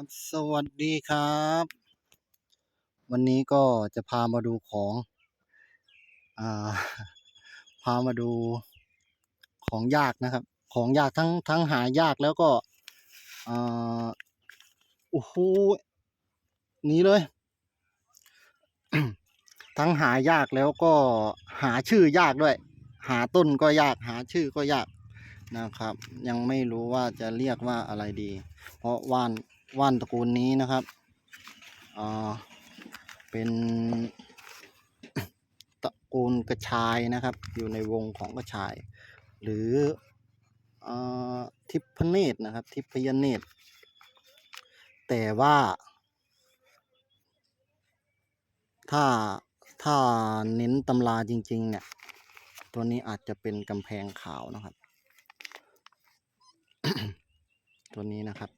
ครับสวัสดีครับ วันนี้ก็จะพามาดูของอ่าพามาดูของยากนะครับ ของยากทั้งทั้งหายากแล้วก็อ่าโอ้โหหนี้เลย ทั้งหายากแล้วก็หาชื่อยากด้วย หาต้นก็ยากหาชื่อก็ยากนะครับ ยังไม่รู้ว่าจะเรียกว่าอะไรดี เพราะว่าน ว่านตระกูลนี้นะครับอ่าเป็นตระกูลกระชายนะครับ อยู่ในวงของกระชาย หรืออาทิพเนตรนะครับ ทิพยเนตร แต่ว่า ถ้าถ้าเน้นตำราจริง ๆ เนี่ย ตัวนี้อาจจะเป็นกำแพงขาวนะครับ ตัวนี้นะครับ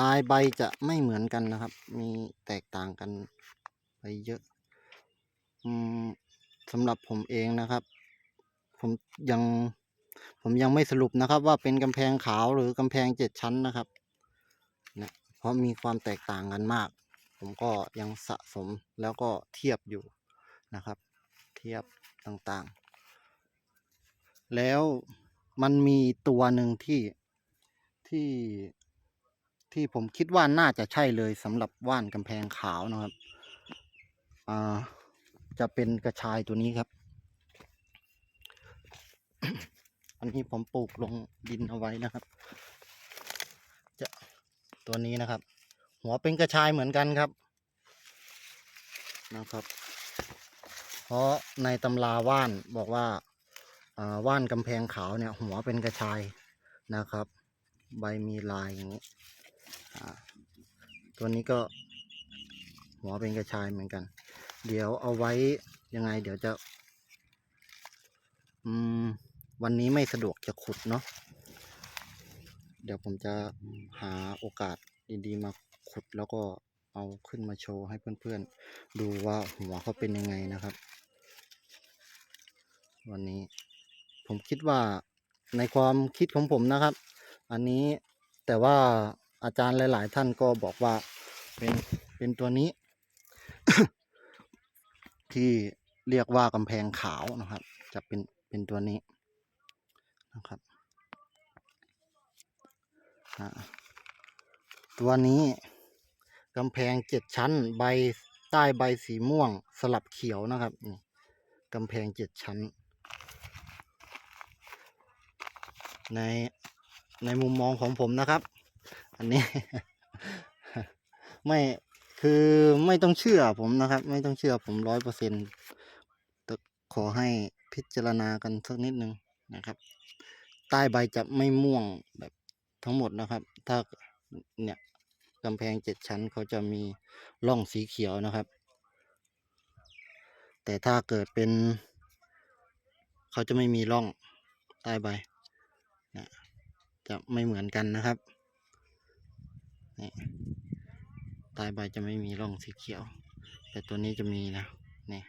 ลายใบจะไม่เหมือนกันนะครับ มีแตกต่างกันไปเยอะอืมสำหรับผมเองนะครับ ผมยังผมยังไม่สรุปนะครับ ว่าเป็นกำแพงขาวหรือกำแพงเจ็ดชั้นนะครับนะเพราะมีความแตกต่างกันมาก ผมก็ยังสะสมแล้วก็เทียบอยู่นะครับ เทียบต่างๆ แล้วมันมีตัวหนึ่งที่ที่ ที่ผมคิดว่าน่าจะใช่เลยสำหรับว่านกำแพงขาวนะครับอ่าจะเป็นกระชายตัวนี้ครับ อันนี้ผมปลูกลงดินเอาไว้นะครับ จะตัวนี้นะครับ หัวเป็นกระชายเหมือนกันครับนะครับ เพราะในตำราว่านบอกว่าอ่าว่านกำแพงขาวเนี่ย หัวเป็นกระชายนะครับ ใบมีลายอย่างนี้ ตัวนี้ก็หัวเป็นกระชายเหมือนกัน เดี๋ยวเอาไว้ยังไง เดี๋ยวจะ อืม วันนี้ไม่สะดวกจะขุดเนาะเดี๋ยวผมจะหาโอกาสดีๆมาขุดแล้วก็เอาขึ้นมาโชว์ให้เพื่อนๆ ดูว่าหัวเขาเป็นยังไงนะครับ วันนี้ผมคิดว่าในความคิดของผมนะครับ อันนี้แต่ว่า อาจารย์หลาย ๆ ท่านก็บอกว่าเป็นเป็นตัวนี้ ที่เรียกว่ากำแพงขาวนะครับ จะเป็นเป็นตัวนี้นะครับตัวนี้กำแพงเจ็ดชั้น ใบใต้ใบสีม่วงสลับเขียวนะครับกำแพงเจ็ดชั้น ในในมุมมองของผมนะครับ อันนี้ ไม่คือไม่ต้องเชื่อผมนะครับ ไม่ต้องเชื่อผมร้อยเปอร์เซ็นต์ขอให้พิจารณากันสักนิดนึงนะครับ ใต้ใบจะไม่ม่วงแบบทั้งหมดนะครับ ถ้าเนี่ยกำแพงเจ็ดชั้นเขาจะมีร่องสีเขียวนะครับ แต่ถ้าเกิดเป็น เขาจะไม่มีร่องใต้ใบนะจะไม่เหมือนกันนะครับ นี่ใต้ใบจะไม่มีร่องสีเขียว แต่ตัวนี้จะมีนะนี่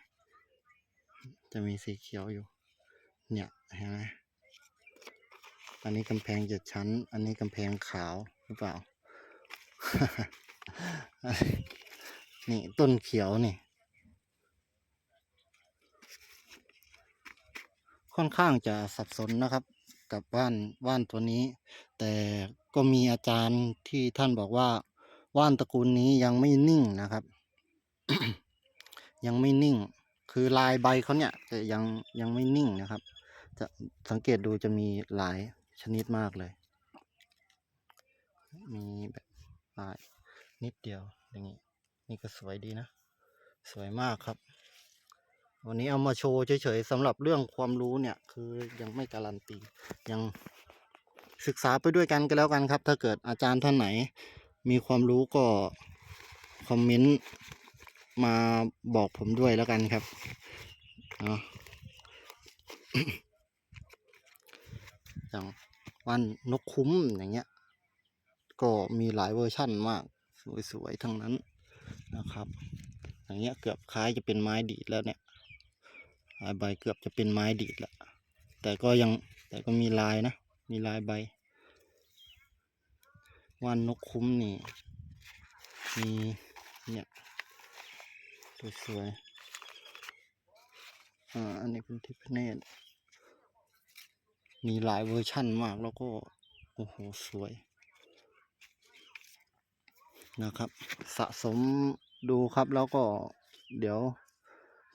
จะมีสีเขียวอยู่ เนี่ยเห็นไหมอันนี้กำแพงเจ็ดชั้น อันนี้กำแพงขาวหรือเปล่า นี่ต้นเขียวนี่ค่อนข้างจะสับสนนะครับ กับว่านว่านตัวนี้ แต่ก็มีอาจารย์ที่ท่านบอกว่าว่านตระกูลนี้ยังไม่นิ่งนะครับ ยังไม่นิ่ง คือลายใบเขาเนี่ยจะยังยังไม่นิ่งนะครับ จะสังเกตดูจะมีหลายชนิดมากเลย มีแบบลายนิดเดียวอย่างนี้นี่ก็สวยดีนะ สวยมากครับ วันนี้เอามาโชว์เฉยๆสำหรับเรื่องความรู้เนี่ย คือยังไม่การันตียังศึกษาไปด้วยกันก็แล้วกันครับ ถ้าเกิดอาจารย์ท่านไหน มีความรู้ก็คอมเมนต์มาบอกผมด้วยแล้วกันครับเนาะอย่างวันนกคุ้มอย่างเงี้ย ก็มีหลายเวอร์ชั่นมาก สวยๆทั้งนั้นนะครับ อย่างเงี้ยเกือบคล้ายจะเป็นไม้ดีดแล้วเนี่ยลาย ใบเกือบจะเป็นไม้ดีดล้วแต่ก็ยังแต่ก็มีลายนะ มีลายใบว่านนกคุ้มนี่มีเนี่ยสวยๆอ่าอันนี้เป็นทิพเนตมีหลายเวอร์ชั่นมากแล้วก็ โอ้โห สวย นะครับ สะสมดูครับแล้วก็เดี๋ยว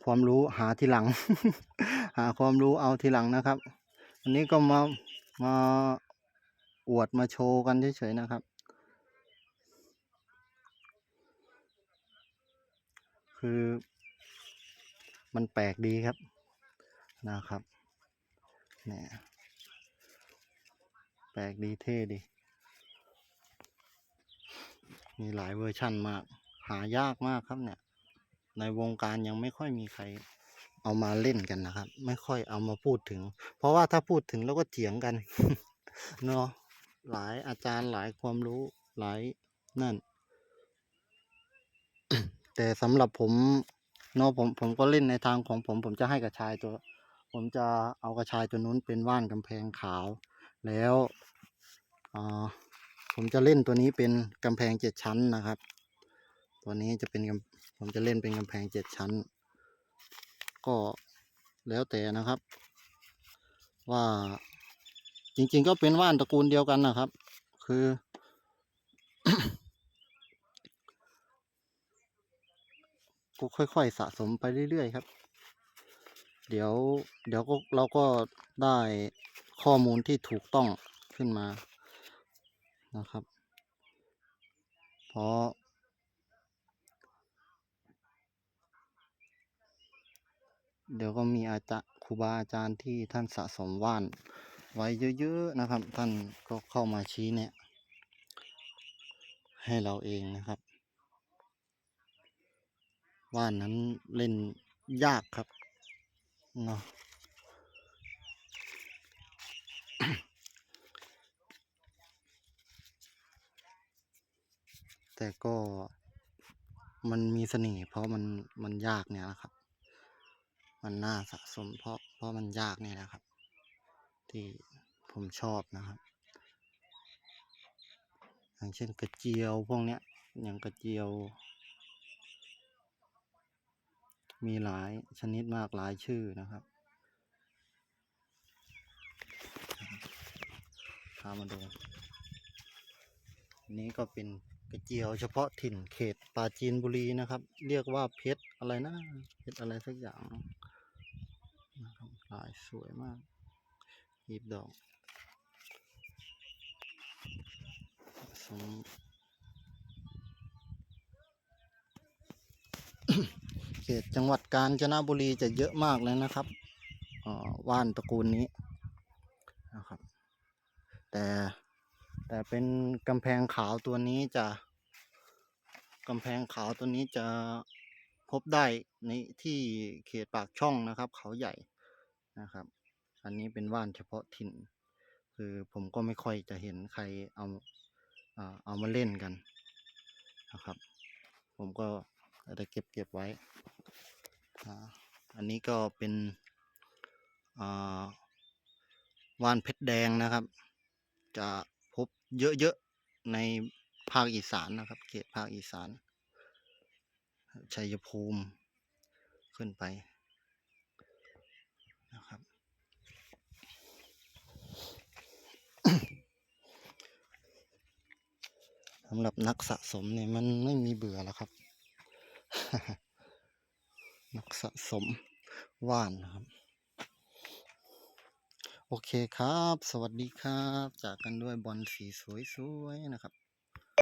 ความรู้หาทีหลัง หาความรู้เอาทีหลังนะครับ อันนี้ก็มามาอวดมาโชว์กันเฉยๆนะครับ คือมันแปลกดีครับนะครับเนี่ยแปลกดีเท่ดี มีหลายเวอร์ชั่นมาก หายากมากครับเนี่ย ในวงการยังไม่ค่อยมีใครเอามาเล่นกันนะครับ ไม่ค่อยเอามาพูดถึง เพราะว่าถ้าพูดถึงแล้วก็เถียงกันเนาะหลายอาจารย์หลายความรู้หลายนั่น แต่สำหรับผมเนาะผมผมก็เล่นในทางของผม ผมจะให้กระชายตัว ผมจะเอากระชายตัวนู้นเป็นว่านกำแพงขาว แล้วอ่าผมจะเล่นตัวนี้เป็นกำแพงเจ็ดชั้นนะครับ ตัวนี้จะเป็นกำ ผมจะเล่นเป็นกำแพงเจ็ดชั้น ก็แล้วแต่นะครับ ว่าจริง ๆ ก็เป็นว่านตระกูลเดียวกันนะครับ คือ ก็ค่อย ๆ สะสมไปเรื่อย ๆ ครับ เดี๋ยวเดี๋ยวก็เราก็ได้ข้อมูลที่ถูกต้องขึ้นมานะครับ เพราะ เดี๋ยวก็มีอาจารย์ครูบาอาจารย์ที่ท่านสะสมว่าน ไว้เยอะๆนะครับ ท่านก็เข้ามาชี้แนะให้เราเองนะครับ ว่านนั้นเล่นยากครับเนาะแต่ก็มันมีเสน่ห์เพราะมันมันยากเนี่ยนะครับ มันน่าสะสมเพราะเพราะมันยากเนี่ยนะครับ ที่ผมชอบนะครับอย่างเช่นกระเจียวพวกเนี้ยอย่างกระเจียว มีหลายชนิดมากหลายชื่อนะครับพามาดูนนี้ก็เป็น กระเจียวเฉพาะถิ่นเขตปราจีนบุรีนะครับ เรียกว่าเพชรอะไรนะเพชรอะไรสักอย่างนะครับลายสวยมากหีบดอกสมเขตจังหวัดกาญจนบุรีจะเยอะมากเลยนะครับว่านตระกูลนี้นะครับแต่ แต่เป็นกำแพงขาวตัวนี้จะกำแพงขาวตัวนี้จะพบได้ในที่เขตปากช่องนะครับ เขาใหญ่นะครับ อันนี้เป็นว่านเฉพาะถิ่น คือผมก็ไม่ค่อยจะเห็นใครเอาเอามาเล่นกันนะครับ ผมก็จะเก็บเก็บไว้ อันนี้ก็เป็นว่านเพชรแดงนะครับ จะ เยอะๆ ในภาคอีสานนะครับ เขตภาคอีสาน ชัยภูมิขึ้นไปนะครับสำหรับนักสะสมเนี่ยมันไม่มีเบื่อแล้วครับ นักสะสมว่านนะครับ โอเคครับ สวัสดีครับ จากกันด้วยบอลสีสวยๆนะครับ